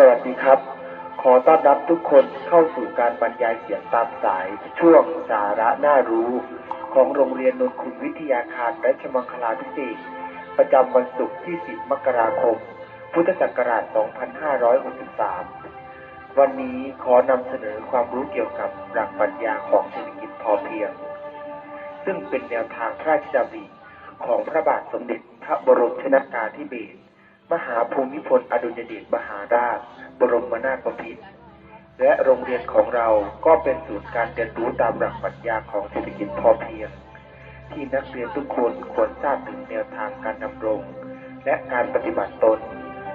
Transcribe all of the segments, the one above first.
สวัสดีครับ ขอต้อนรับทุกคนเข้าสู่การบรรยายเสียงตามสาย ช่วงสาระน่ารู้ ของโรงเรียนนนคุณวิทยาคารและชมังคลาพิเศษประจำวันศุกร์ที่ 10 มกราคม พุทธศักราช 2563 วันนี้ขอนำเสนอความรู้เกี่ยวกับหลักปรัชญาของเศรษฐกิจพอเพียง ซึ่งเป็นแนวทางพระราชดำริของพระบาทสมเด็จพระบรมชนากาธิเบศร มหาภูมิพลอดุลยเดชมหาราช บรมนาถบพิตรและโรงเรียนของเราก็เป็นศูนย์การเรียนรู้ตามหลักปรัชญาของเศรษฐกิจพอเพียง ที่นักเรียนทุกคนควรทราบถึงแนวทางการดำรง และการปฏิบัติตน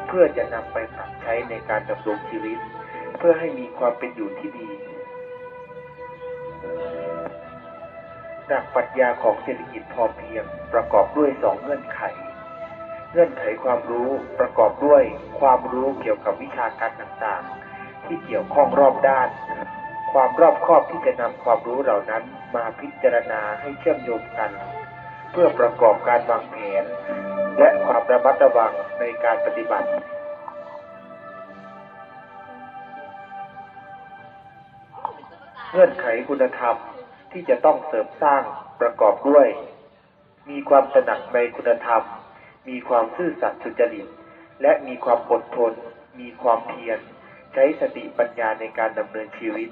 เพื่อจะนำไปปรับใช้ในการดำรงชีวิต เพื่อให้มีความเป็นอยู่ที่ดีหลักปรัชญาของเศรษฐกิจพอเพียงประกอบด้วยสองเงื่อนไข เงื่อนไขความรู้ประกอบด้วยความรู้เกี่ยวกับวิชาการต่างๆ ที่เกี่ยวข้องรอบด้าน ความรอบครอบที่จะนำความรู้เหล่านั้นมาพิจารณาให้เชื่อมโยงกัน เพื่อประกอบการวางแผน และความระมัดระวังในการปฏิบัติเงื่อนไขคุณธรรมที่จะต้องเสริมสร้างประกอบด้วย มีความตระหนักในคุณธรรม มีความซื่อสัตย์สุจริต และมีความอดทน มีความเพียร ใช้สติปัญญาในการดำเนินชีวิต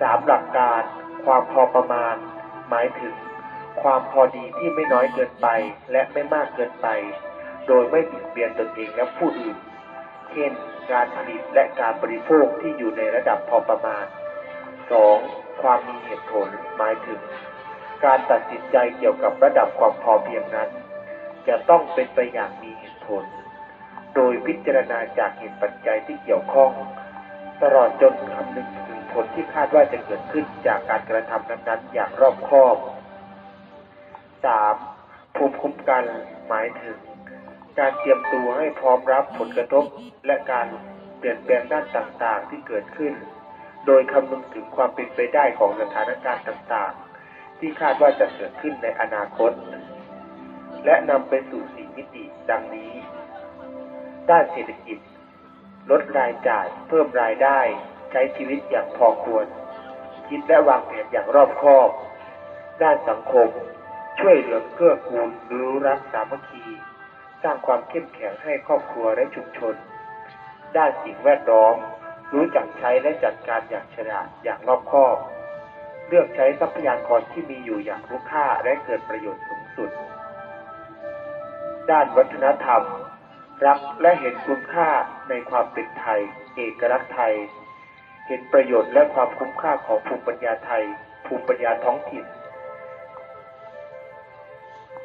สามหลักการ ความพอประมาณ หมายถึง ความพอดีที่ไม่น้อยเกินไปและไม่มากเกินไป โดยไม่บิดเบียนตนเองและผู้อื่น เช่น การผลิตและการบริโภคที่อยู่ในระดับพอประมาณ 2. ความมีเหตุผลหมายถึง การตัดสินใจเกี่ยวกับระดับความพอเพียงนั้น จะต้องเป็นไปอย่างมีเหตุผล โดยพิจารณาจากเหตุปัจจัยที่เกี่ยวข้อง ตลอดจนคำนึงถึงผลที่คาดว่าจะเกิดขึ้นจากการกระทำนั้นๆ อย่างรอบคอบ 3. ภูมิคุ้มกันหมายถึง การเตรียมตัวให้พร้อมรับผลกระทบและการเปลี่ยนแปลงด้านต่างๆที่เกิดขึ้น โดยคำนึงถึงความเป็นไปได้ของสถานการณ์ต่างๆ ที่คาดว่าจะเกิดขึ้นในอนาคต และนำไปสู่สี่มิติดังนี้ ด้านเศรษฐกิจ ลดรายจ่าย เพิ่มรายได้ ใช้ชีวิตอย่างพอควร คิดและวางแผนอย่างรอบคอบ ด้านสังคม ช่วยเหลือเกื้อกูลรู้รักสามัคคี สร้างความเข้มแข็งให้ครอบครัวและชุมชน ด้านสิ่งแวดล้อม รู้จักใช้และจัดการอย่างฉลาดอย่างรอบคอบ เลือกใช้ทรัพยากรที่มีอยู่อย่างคุ้มค่าและเกิดประโยชน์สูงสุด ด้านวัฒนธรรม รักและเห็นคุณค่าในความเป็นไทย เอกลักษณ์ไทย เห็นประโยชน์และความคุ้มค่าของภูมิปัญญาไทย ภูมิปัญญาท้องถิ่น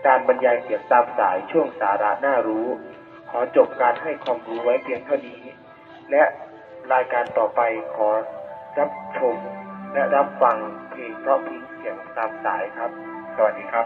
การบรรยายเสียงตามสายช่วงสาระน่ารู้ ขอจบการให้ความรู้ไว้เพียงเท่านี้ และ รายการต่อไปขอรับชมและรับฟังเพลงเพราะพิงเสียงตามสายครับ สวัสดีครับ